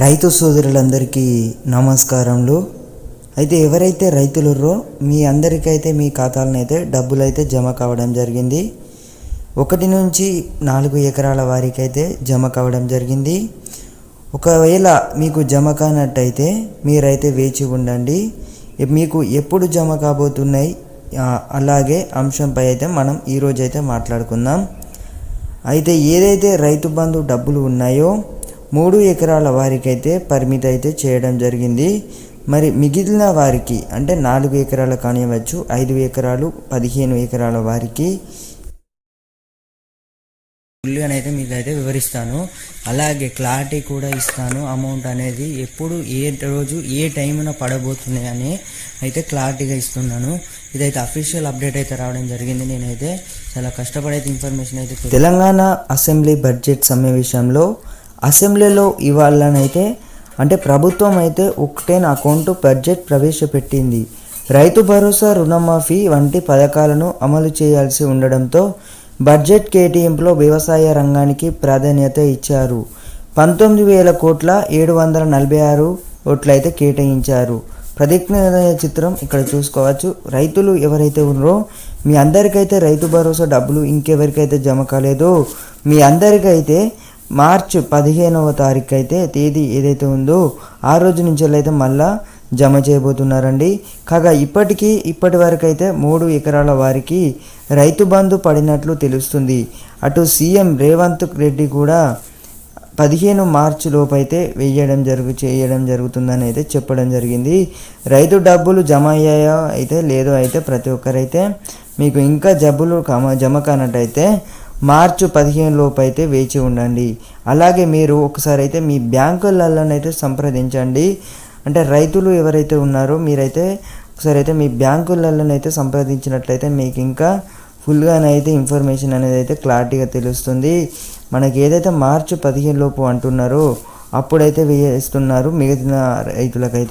రైతు సోదరులందరికీ నమస్కారములు. అయితే ఎవరైతే రైతులుర్రో మీ అందరికైతే మీ ఖాతాలను అయితే డబ్బులు అయితే జమ కావడం జరిగింది. ఒకటి నుంచి నాలుగు ఎకరాల వారికైతే జమ కావడం జరిగింది. ఒకవేళ మీకు జమ కానట్టయితే మీరైతే వేచి ఉండండి. మీకు ఎప్పుడు జమ కాబోతున్నాయి అలాగే అంశంపై అయితే మనం ఈరోజు అయితే మాట్లాడుకుందాం. అయితే ఏదైతే రైతు బంధు డబ్బులు ఉన్నాయో మూడు ఎకరాల వారికైతే పరిమితి అయితే చేయడం జరిగింది. మరి మిగిలిన వారికి అంటే నాలుగు ఎకరాలు కానివ్వచ్చు ఐదు ఎకరాలు పదిహేను ఎకరాల వారికి అయితే మీకు అయితే వివరిస్తాను. అలాగే క్లారిటీ కూడా ఇస్తాను. అమౌంట్ అనేది ఎప్పుడు ఏ రోజు ఏ టైమున పడబోతుంది అని అయితే క్లారిటీగా ఇస్తున్నాను. ఇదైతే అఫీషియల్ అప్డేట్ అయితే రావడం జరిగింది. నేనైతే చాలా కష్టపడైతే ఇన్ఫర్మేషన్ అయితే తెలంగాణ అసెంబ్లీ బడ్జెట్ సమావేశంలో అసెంబ్లీలో ఇవ్వాలనైతే అంటే ప్రభుత్వం అయితే ఒకటేన అకౌంట్ బడ్జెట్ ప్రవేశపెట్టింది. రైతు భరోసా రుణమాఫీ వంటి పథకాలను అమలు చేయాల్సి ఉండడంతో బడ్జెట్ కేటాయింపులో వ్యవసాయ రంగానికి ప్రాధాన్యత ఇచ్చారు. పంతొమ్మిది వేల కోట్ల ఏడు వందల నలభై ఆరు కోట్లయితే కేటాయించారు. ప్రతిజ్ఞ చిత్రం ఇక్కడ చూసుకోవచ్చు. రైతులు ఎవరైతే ఉన్నారో మీ అందరికైతే రైతు భరోసా డబ్బులు ఇంకెవరికైతే జమ కాలేదో మీ అందరికైతే మార్చ్ పదిహేనవ తారీఖు అయితే తేదీ ఏదైతే ఉందో ఆ రోజు నుంచి అయితే మళ్ళా జమ చేయబోతున్నారండి. కాగా ఇప్పటికీ ఇప్పటి వరకు అయితే మూడు ఎకరాల వారికి రైతు బంధు పడినట్లు తెలుస్తుంది. అటు సీఎం రేవంత్ రెడ్డి కూడా పదిహేను మార్చి లోపైతే అయితే వేయడం జరుగు చేయడం జరుగుతుందని అయితే చెప్పడం జరిగింది. రైతు డబ్బులు జమ అయ్యాయో అయితే లేదో అయితే ప్రతి ఒక్కరైతే మీకు ఇంకా జబ్బులు కమ జమ కానట్టయితే మార్చి పదిహేను లోపు అయితే వేచి ఉండండి. అలాగే మీరు ఒకసారి అయితే మీ బ్యాంకులలోనైతే సంప్రదించండి. అంటే రైతులు ఎవరైతే ఉన్నారో మీరైతే ఒకసారి అయితే మీ బ్యాంకులలోనైతే సంప్రదించినట్లయితే మీకు ఇంకా ఫుల్గానైతే ఇన్ఫర్మేషన్ అనేది అయితే క్లారిటీగా తెలుస్తుంది. మనకి ఏదైతే మార్చి పదిహేను లోపు అంటున్నారో అప్పుడైతే వేస్తున్నారు మిగతా రైతులకైతే.